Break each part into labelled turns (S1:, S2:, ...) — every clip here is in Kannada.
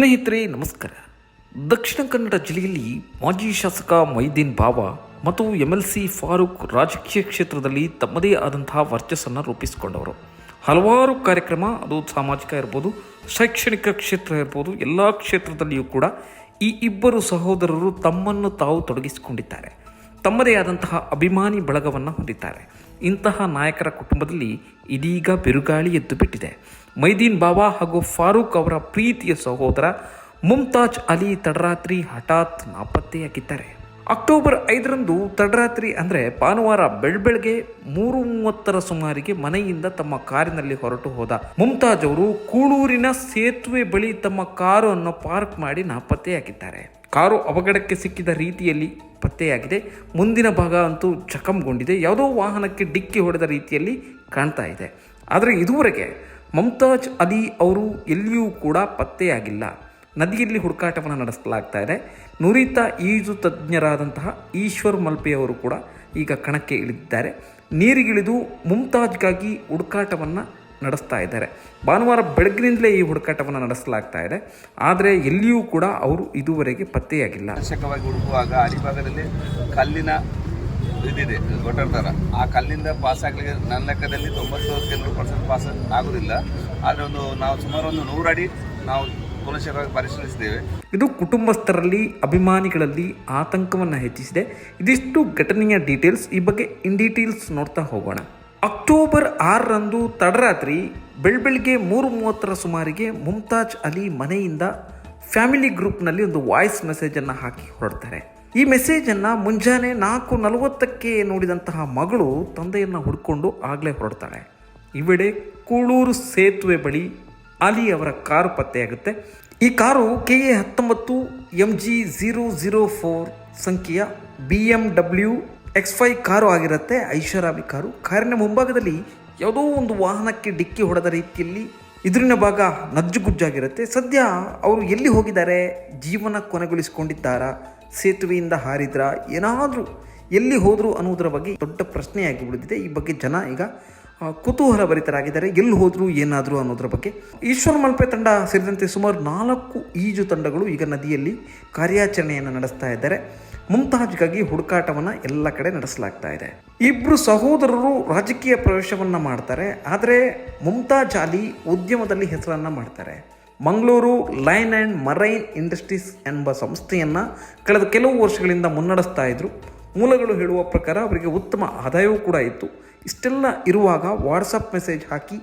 S1: ಸ್ನೇಹಿತರೆ, ನಮಸ್ಕಾರ. ದಕ್ಷಿಣ ಕನ್ನಡ ಜಿಲ್ಲೆಯಲ್ಲಿ ಮಾಜಿ ಶಾಸಕ ಮೈದೀನ್ ಬಾವ ಮತ್ತು ಎಂ ಎಲ್ ಸಿ ಫಾರೂಕ್ ರಾಜಕೀಯ ಕ್ಷೇತ್ರದಲ್ಲಿ ತಮ್ಮದೇ ಆದಂತಹ ವರ್ಚಸ್ಸನ್ನು ರೂಪಿಸಿಕೊಂಡವರು. ಹಲವಾರು ಕಾರ್ಯಕ್ರಮ, ಅದು ಸಾಮಾಜಿಕ ಇರ್ಬೋದು, ಶೈಕ್ಷಣಿಕ ಕ್ಷೇತ್ರ ಇರ್ಬೋದು, ಎಲ್ಲ ಕ್ಷೇತ್ರದಲ್ಲಿಯೂ ಕೂಡ ಈ ಇಬ್ಬರು ಸಹೋದರರು ತಮ್ಮನ್ನು ತಾವು ತೊಡಗಿಸಿಕೊಂಡಿದ್ದಾರೆ. ತಮ್ಮದೇ ಆದಂತಹ ಅಭಿಮಾನಿ ಬಳಗವನ್ನು ಹೊಂದಿದ್ದಾರೆ. ಇಂತಹ ನಾಯಕರ ಕುಟುಂಬದಲ್ಲಿ ಇದೀಗ ಬಿರುಗಾಳಿ ಎದ್ದು ಬಿಟ್ಟಿದೆ. ಮೈದೀನ್ ಬಾಬಾ ಹಾಗೂ ಫಾರೂಕ್ ಅವರ ಪ್ರೀತಿಯ ಸಹೋದರ ಮುಮ್ತಾಜ್ ಅಲಿ ತಡರಾತ್ರಿ ಹಠಾತ್ ನಾಪತ್ತೆಯಾಗಿದ್ದಾರೆ. ಅಕ್ಟೋಬರ್ ಐದರಂದು ತಡರಾತ್ರಿ ಅಂದರೆ ಭಾನುವಾರ ಬೆಳ್ಬೆಳಗ್ಗೆ ಮೂರು ಮೂವತ್ತರ ಸುಮಾರಿಗೆ ಮನೆಯಿಂದ ತಮ್ಮ ಕಾರಿನಲ್ಲಿ ಹೊರಟು ಹೋದ ಮುಮ್ತಾಜ್ ಅವರು ಕೂಳೂರಿನ ಸೇತುವೆ ಬಳಿ ತಮ್ಮ ಕಾರನ್ನು ಪಾರ್ಕ್ ಮಾಡಿ ನಾಪತ್ತೆಯಾಗಿದ್ದಾರೆ. ಕಾರು ಅವಘಡಕ್ಕೆ ಸಿಕ್ಕಿದ ರೀತಿಯಲ್ಲಿ ಪತ್ತೆಯಾಗಿದೆ. ಮುಂದಿನ ಭಾಗ ಅಂತೂ ಜಖಂಗೊಂಡಿದೆ ಯಾವುದೋ ವಾಹನಕ್ಕೆ ಡಿಕ್ಕಿ ಹೊಡೆದ ರೀತಿಯಲ್ಲಿ ಕಾಣ್ತಾ ಇದೆ. ಆದರೆ ಇದುವರೆಗೆ ಮಮ್ತಾಜ್ ಅಲಿ ಅವರು ಎಲ್ಲಿಯೂ ಕೂಡ ಪತ್ತೆಯಾಗಿಲ್ಲ. ನದಿಯಲ್ಲಿ ಹುಡುಕಾಟವನ್ನು ನಡೆಸಲಾಗ್ತಾ ಇದೆ. ನುರಿತ ಈಜು ತಜ್ಞರಾದಂತಹ ಈಶ್ವರ್ ಮಲ್ಪೆಯವರು ಕೂಡ ಈಗ ಕಣಕ್ಕೆ ಇಳಿದಿದ್ದಾರೆ. ನೀರಿಗಿಳಿದು ಮುಮ್ತಾಜ್ಗಾಗಿ ಹುಡುಕಾಟವನ್ನು ನಡೆಸ್ತಾ ಇದ್ದಾರೆ. ಭಾನುವಾರ ಬೆಳಗ್ಗಿನಿಂದಲೇ ಈ ಹುಡುಕಾಟವನ್ನು ನಡೆಸಲಾಗ್ತಾ ಇದೆ. ಆದರೆ ಎಲ್ಲಿಯೂ ಕೂಡ ಅವರು ಇದುವರೆಗೆ ಪತ್ತೆಯಾಗಿಲ್ಲ.
S2: ಅಶಕವಾಗಿ ಹುಡುಕುವಾಗ ಅಡಿಭಾಗದಲ್ಲಿ ಕಲ್ಲಿನ ಇದಿದೆ ಥರ ಆ ಕಲ್ಲಿಂದ ಪಾಸ್ ಆಗಲಿಕ್ಕೆ ನನ್ನ ಲೆಕ್ಕದಲ್ಲಿ ತೊಂಬತ್ತು ಕೆಲವು ಪರ್ಸೆಂಟ್ ಪಾಸ್ ಆಗೋದಿಲ್ಲ. ಆದರೆ ಒಂದು ನಾವು ಸುಮಾರು ಒಂದು ನೂರು ಅಡಿ ನಾವು ಕುಲಶಕವಾಗಿ ಪರಿಶೀಲಿಸಿದ್ದೇವೆ.
S1: ಇದು ಕುಟುಂಬಸ್ಥರಲ್ಲಿ ಅಭಿಮಾನಿಗಳಲ್ಲಿ ಆತಂಕವನ್ನು ಹೆಚ್ಚಿಸಿದೆ. ಇದಿಷ್ಟು ಘಟನೆಯ ಡೀಟೇಲ್ಸ್ ಈ ಬಗ್ಗೆ ಇನ್ ಡೀಟೇಲ್ಸ್ ನೋಡ್ತಾ ಹೋಗೋಣ. ಅಕ್ಟೋಬರ್ ಆರರಂದು ತಡರಾತ್ರಿ ಬೆಳ್ಬೆಳಿಗ್ಗೆ ಮೂರು ಮೂವತ್ತರ ಸುಮಾರಿಗೆ ಮುಮ್ತಾಜ್ ಅಲಿ ಮನೆಯಿಂದ ಫ್ಯಾಮಿಲಿ ಗ್ರೂಪ್ನಲ್ಲಿ ಒಂದು ವಾಯ್ಸ್ ಮೆಸೇಜನ್ನು ಹಾಕಿ ಹೊರಡ್ತಾರೆ. ಈ ಮೆಸೇಜನ್ನು ಮುಂಜಾನೆ ನಾಲ್ಕು ನಲವತ್ತಕ್ಕೆ ನೋಡಿದಂತಹ ಮಗಳು ತಂದೆಯನ್ನು ಹುಡ್ಕೊಂಡು ಆಗಲೇ ಹೊರಡ್ತಾಳೆ. ವೇಳೆ ಕೂಳೂರು ಸೇತುವೆ ಬಳಿ ಅಲಿ ಅವರ ಕಾರು ಪತ್ತೆಯಾಗುತ್ತೆ ಈ ಕಾರು ಕೆ ಎ ಹತ್ತೊಂಬತ್ತು M G zero zero four ಸಂಖ್ಯೆಯ B M W X five car ಆಗಿರುತ್ತೆ ಐಷಾರಾಮಿ ಕಾರು ಕಾರಿನ ಮುಂಭಾಗದಲ್ಲಿ ಯಾವುದೋ ಒಂದು ವಾಹನಕ್ಕೆ ಡಿಕ್ಕಿ ಹೊಡೆದ ರೀತಿಯಲ್ಲಿ ಇದರಿನ ಭಾಗ ನಜ್ಜುಗುಜ್ಜಾಗಿರುತ್ತೆ ಸದ್ಯ ಅವರು ಎಲ್ಲಿ ಹೋಗಿದ್ದಾರೆ ಜೀವನ ಕೊನೆಗೊಳಿಸಿಕೊಂಡಿದ್ದಾರಾ ಸೇತುವೆಯಿಂದ ಹಾರಿದ್ರಾ ಏನಾದರೂ ಎಲ್ಲಿ ಹೋದರು ಅನ್ನೋದರ ಬಗ್ಗೆ ದೊಡ್ಡ ಪ್ರಶ್ನೆಯಾಗಿ ಉಳಿದಿದೆ ಈ ಬಗ್ಗೆ ಜನ ಈಗ ಕುತೂಹಲ ಭರಿತರಾಗಿದ್ದಾರೆ. ಎಲ್ಲಿ ಹೋದ್ರು ಏನಾದರೂ ಅನ್ನೋದ್ರ ಬಗ್ಗೆ. ಈಶ್ವರ ಮಲ್ಪೆ ತಂಡ ಸೇರಿದಂತೆ ಸುಮಾರು ನಾಲ್ಕು ಈಜು ತಂಡಗಳು ಈಗ ನದಿಯಲ್ಲಿ ಕಾರ್ಯಾಚರಣೆಯನ್ನು ನಡೆಸ್ತಾ ಇದ್ದಾರೆ. ಮುಂತಾಜ್ಗಾಗಿ ಹುಡುಕಾಟವನ್ನು ಎಲ್ಲ ಕಡೆ ನಡೆಸಲಾಗ್ತಾ ಇದೆ. ಇಬ್ಬರು ಸಹೋದರರು ರಾಜಕೀಯ ಪ್ರವೇಶವನ್ನು ಮಾಡ್ತಾರೆ. ಆದರೆ ಮುಮ್ತಾಜ್ ಅಲಿ ಉದ್ಯಮದಲ್ಲಿ ಹೆಸರನ್ನು ಮಾಡ್ತಾರೆ. Mangaluru line and marine industries ಎಂಬ ಸಂಸ್ಥೆಯನ್ನು ಕಳೆದ ಕೆಲವು ವರ್ಷಗಳಿಂದ ಮುನ್ನಡೆಸ್ತಾ ಇದ್ದರು ಮೂಲಗಳು ಹೇಳುವ ಪ್ರಕಾರ ಅವರಿಗೆ ಉತ್ತಮ ಆದಾಯವೂ ಕೂಡ ಇತ್ತು. ಇಷ್ಟೆಲ್ಲ ಇರುವಾಗ ವಾಟ್ಸಪ್ ಮೆಸೇಜ್ ಹಾಕಿ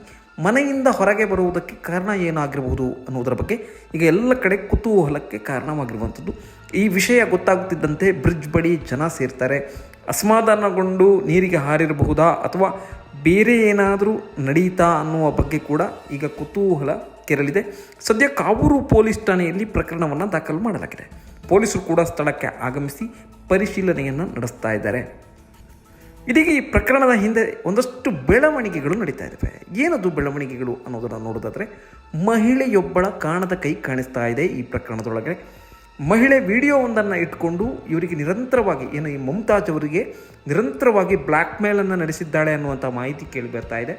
S1: ಮನೆಯಿಂದ ಹೊರಗೆ ಬರುವುದಕ್ಕೆ ಕಾರಣ ಏನಾಗಿರಬಹುದು ಅನ್ನೋದರ ಬಗ್ಗೆ ಈಗ ಎಲ್ಲ ಕಡೆ ಕುತೂಹಲಕ್ಕೆ ಕಾರಣವಾಗಿರುವಂಥದ್ದು. ಈ ವಿಷಯ ಗೊತ್ತಾಗುತ್ತಿದ್ದಂತೆ ಬ್ರಿಡ್ಜ್ ಬಳಿ ಜನ ಸೇರ್ತಾರೆ. ಅಸಮಾಧಾನಗೊಂಡು ನೀರಿಗೆ ಹಾರಿರಬಹುದಾ ಅಥವಾ ಬೇರೆ ಏನಾದರೂ ನಡೀತಾ ಅನ್ನುವ ಬಗ್ಗೆ ಕೂಡ ಈಗ ಕುತೂಹಲ ಕೆರಳಿದೆ. ಸದ್ಯ ಕಾವೂರು ಪೊಲೀಸ್ ಠಾಣೆಯಲ್ಲಿ ಪ್ರಕರಣವನ್ನು ದಾಖಲು ಮಾಡಲಾಗಿದೆ. ಪೊಲೀಸರು ಕೂಡ ಸ್ಥಳಕ್ಕೆ ಆಗಮಿಸಿ ಪರಿಶೀಲನೆಯನ್ನು ನಡೆಸ್ತಾ ಇದ್ದಾರೆ. ಇದೀಗ ಈ ಪ್ರಕರಣದ ಹಿಂದೆ ಒಂದಷ್ಟು ಬೆಳವಣಿಗೆಗಳು ನಡೀತಾ ಇದ್ದಾವೆ ಏನದು ಬೆಳವಣಿಗೆಗಳು ಅನ್ನೋದನ್ನು ನೋಡೋದಾದರೆ, ಮಹಿಳೆಯೊಬ್ಬಳ ಕಾಣದ ಕೈ ಕಾಣಿಸ್ತಾ ಇದೆ ಈ ಪ್ರಕರಣದೊಳಗೆ. ಮಹಿಳೆ ವಿಡಿಯೋವೊಂದನ್ನು ಇಟ್ಕೊಂಡು ಇವರಿಗೆ ನಿರಂತರವಾಗಿ, ಏನು ಈ ಮಮತಾಜ್ ಅವರಿಗೆ ನಿರಂತರವಾಗಿ ಬ್ಲ್ಯಾಕ್ ಮೇಲನ್ನು ನಡೆಸಿದ್ದಾಳೆ ಅನ್ನುವಂಥ ಮಾಹಿತಿ ಕೇಳಿ ಬರ್ತಾ ಇದೆ.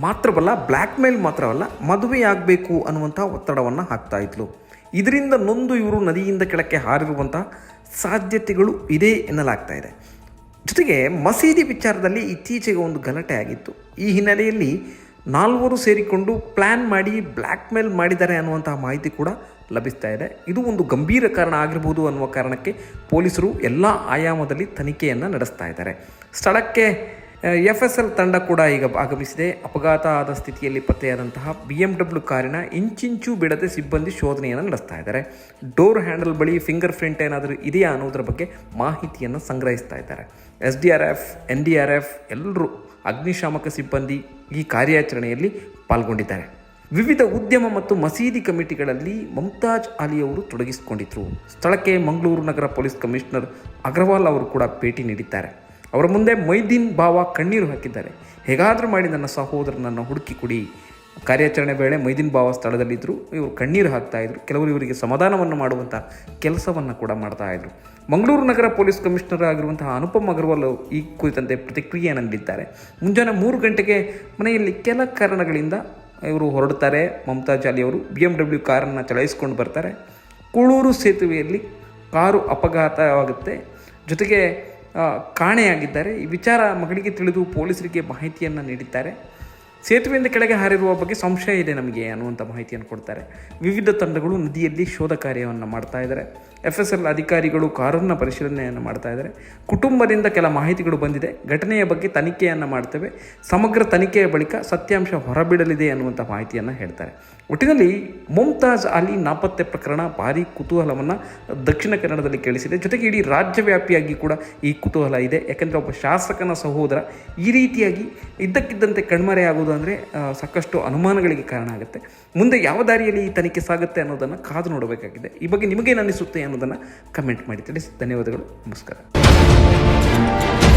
S1: ಮಾತ್ರವಲ್ಲ ಬ್ಲ್ಯಾಕ್ ಮೇಲ್ ಮಾತ್ರವಲ್ಲ, ಮದುವೆಯಾಗಬೇಕು ಅನ್ನುವಂಥ ಒತ್ತಡವನ್ನು ಹಾಕ್ತಾ ಇದ್ಲು. ಇದರಿಂದ ನೊಂದು ಇವರು ನದಿಯಿಂದ ಕೆಳಕ್ಕೆ ಹಾರಿರುವಂಥ ಸಾಧ್ಯತೆಗಳು ಇದೆ ಎನ್ನಲಾಗ್ತಾ ಇದೆ. ಜೊತೆಗೆ ಮಸೀದಿ ವಿಚಾರದಲ್ಲಿ ಇತ್ತೀಚೆಗೆ ಒಂದು ಗಲಾಟೆ ಆಗಿತ್ತು. ಈ ಹಿನ್ನೆಲೆಯಲ್ಲಿ ನಾಲ್ವರು ಸೇರಿಕೊಂಡು ಪ್ಲ್ಯಾನ್ ಮಾಡಿ ಬ್ಲ್ಯಾಕ್ ಮೇಲ್ ಮಾಡಿದ್ದಾರೆ ಅನ್ನುವಂತಹ ಮಾಹಿತಿ ಕೂಡ ಲಭಿಸ್ತಾ ಇದೆ. ಇದು ಒಂದು ಗಂಭೀರ ಕಾರಣ ಆಗಿರ್ಬೋದು ಅನ್ನುವ ಕಾರಣಕ್ಕೆ ಪೊಲೀಸರು ಎಲ್ಲ ಆಯಾಮದಲ್ಲಿ ತನಿಖೆಯನ್ನು ನಡೆಸ್ತಾ ಇದ್ದಾರೆ. ಸ್ಥಳಕ್ಕೆ ಎಫ್ ಎಸ್ ಎಲ್ ತಂಡ ಕೂಡ ಈಗ ಆಗಮಿಸಿದೆ. ಅಪಘಾತ ಆದ ಸ್ಥಿತಿಯಲ್ಲಿ ಪತ್ತೆಯಾದಂತಹ ಬಿ ಎಂ ಡಬ್ಲ್ಯೂ ಕಾರಿನ ಇಂಚಿಂಚು ಬಿಡದೆ ಸಿಬ್ಬಂದಿ ಶೋಧನೆಯನ್ನು ನಡೆಸ್ತಾ ಇದ್ದಾರೆ. ಡೋರ್ ಹ್ಯಾಂಡಲ್ ಬಳಿ ಫಿಂಗರ್ ಪ್ರಿಂಟ್ ಏನಾದರೂ ಇದೆಯಾ ಅನ್ನೋದ್ರ ಬಗ್ಗೆ ಮಾಹಿತಿಯನ್ನು ಸಂಗ್ರಹಿಸ್ತಾ ಇದ್ದಾರೆ. S D R F N D R F ಎಲ್ಲರೂ ಅಗ್ನಿಶಾಮಕ ಸಿಬ್ಬಂದಿ ಈ ಕಾರ್ಯಾಚರಣೆಯಲ್ಲಿ ಪಾಲ್ಗೊಂಡಿದ್ದಾರೆ. ವಿವಿಧ ಉದ್ಯಮ ಮತ್ತು ಮಸೀದಿ ಕಮಿಟಿಗಳಲ್ಲಿ ಮಮತಾಜ್ ಅಲಿ ಅವರು ತೊಡಗಿಸಿಕೊಂಡಿದ್ದರು ಸ್ಥಳಕ್ಕೆ ಮಂಗಳೂರು ನಗರ ಪೊಲೀಸ್ ಕಮಿಷನರ್ ಅಗ್ರವಾಲ್ ಅವರು ಕೂಡ ಭೇಟಿ ನೀಡಿದ್ದಾರೆ. ಅವರ ಮುಂದೆ ಮೈದೀನ್ ಬಾವ ಕಣ್ಣೀರು ಹಾಕಿದ್ದಾರೆ. ಹೇಗಾದರೂ ಮಾಡಿ ನನ್ನ ಸಹೋದರನನ್ನು ಹುಡುಕಿ ಕೊಡಿ. ಕಾರ್ಯಾಚರಣೆ ವೇಳೆ ಮೈದೀನ್ ಭಾವ ಸ್ಥಳದಲ್ಲಿದ್ದರು. ಇವರು ಕಣ್ಣೀರು ಹಾಕ್ತಾ ಇದ್ರು. ಕೆಲವರು ಇವರಿಗೆ ಸಮಾಧಾನವನ್ನು ಮಾಡುವಂಥ ಕೆಲಸವನ್ನು ಕೂಡ ಮಾಡ್ತಾ ಇದ್ರು. ಮಂಗಳೂರು ನಗರ ಪೊಲೀಸ್ ಕಮಿಷನರ್ ಆಗಿರುವಂತಹ ಅನುಪಮ್ ಅಗರ್ವಾಲ್ ಈ ಕುರಿತಂತೆ ಪ್ರತಿಕ್ರಿಯೆಯನ್ನು ನೀಡಿದ್ದಾರೆ ಮುಂಜಾನೆ ಮೂರು ಗಂಟೆಗೆ ಮನೆಯಲ್ಲಿ ಕೆಲ ಕಾರಣಗಳಿಂದ ಇವರು ಹೊರಡ್ತಾರೆ ಮಮತಾ ಜಾಲಿ ಅವರು ಬಿ ಎಂ ಡಬ್ಲ್ಯೂ ಕಾರನ್ನು ಚಲಾಯಿಸ್ಕೊಂಡು ಬರ್ತಾರೆ. ಕೂಳೂರು ಸೇತುವೆಯಲ್ಲಿ ಕಾರು ಅಪಘಾತವಾಗುತ್ತೆ. ಜೊತೆಗೆ ಕಾಣೆಯಾಗಿದ್ದಾರೆ. ಈ ವಿಚಾರ ಮಗಳಿಗೆ ತಿಳಿದು ಪೊಲೀಸರಿಗೆ ಮಾಹಿತಿಯನ್ನು ನೀಡಿದ್ದಾರೆ. ಸೇತುವೆಯಿಂದ ಕೆಳಗೆ ಹಾರಿರುವ ಬಗ್ಗೆ ಸಂಶಯ ಇದೆ ನಮಗೆ ಅನ್ನುವಂಥ ಮಾಹಿತಿಯನ್ನು ಕೊಡ್ತಾರೆ. ವಿವಿಧ ತಂಡಗಳು ನದಿಯಲ್ಲಿ ಶೋಧ ಕಾರ್ಯವನ್ನು ಮಾಡ್ತಾ ಇದ್ದಾರೆ. ಎಫ್ ಎಸ್ ಎಲ್ ಅಧಿಕಾರಿಗಳು ಕಾರನ್ನು ಪರಿಶೀಲನೆಯನ್ನು ಮಾಡ್ತಾ ಇದ್ದಾರೆ. ಕುಟುಂಬದಿಂದ ಕೆಲ ಮಾಹಿತಿಗಳು ಬಂದಿದೆ. ಘಟನೆಯ ಬಗ್ಗೆ ತನಿಖೆಯನ್ನು ಮಾಡ್ತೇವೆ. ಸಮಗ್ರ ತನಿಖೆಯ ಬಳಿಕ ಸತ್ಯಾಂಶ ಹೊರಬಿಡಲಿದೆ ಅನ್ನುವಂಥ ಮಾಹಿತಿಯನ್ನು ಹೇಳ್ತಾರೆ. ಒಟ್ಟಿನಲ್ಲಿ ಮುಮ್ತಾಜ್ ಅಲಿ ನಾಪತ್ತೆ ಪ್ರಕರಣ ಭಾರಿ ಕುತೂಹಲವನ್ನು ದಕ್ಷಿಣ ಕನ್ನಡದಲ್ಲಿ ಕೇಳಿಸಿದೆ. ಜೊತೆಗೆ ಇಡೀ ರಾಜ್ಯವ್ಯಾಪಿಯಾಗಿ ಕೂಡ ಈ ಕುತೂಹಲ ಇದೆ. ಯಾಕೆಂದರೆ ಒಬ್ಬ ಶಾಸಕನ ಸಹೋದರ ಈ ರೀತಿಯಾಗಿ ಇದ್ದಕ್ಕಿದ್ದಂತೆ ಕಣ್ಮರೆಯಾಗುವುದು ಅಂದರೆ ಸಾಕಷ್ಟು ಅನುಮಾನಗಳಿಗೆ ಕಾರಣ ಆಗುತ್ತೆ. ಮುಂದೆ ಯಾವ ದಾರಿಯಲ್ಲಿ ಈ ತನಿಖೆ ಸಾಗುತ್ತೆ ಅನ್ನೋದನ್ನು ಕಾದು ನೋಡಬೇಕಾಗಿದೆ. ಈ ಬಗ್ಗೆ ನಿಮಗೇನು ಅನಿಸುತ್ತೆ ಅನ್ನೋದನ್ನು ಕಮೆಂಟ್ ಮಾಡಿ ತಿಳಿಸಿ. ಧನ್ಯವಾದಗಳು. ನಮಸ್ಕಾರ.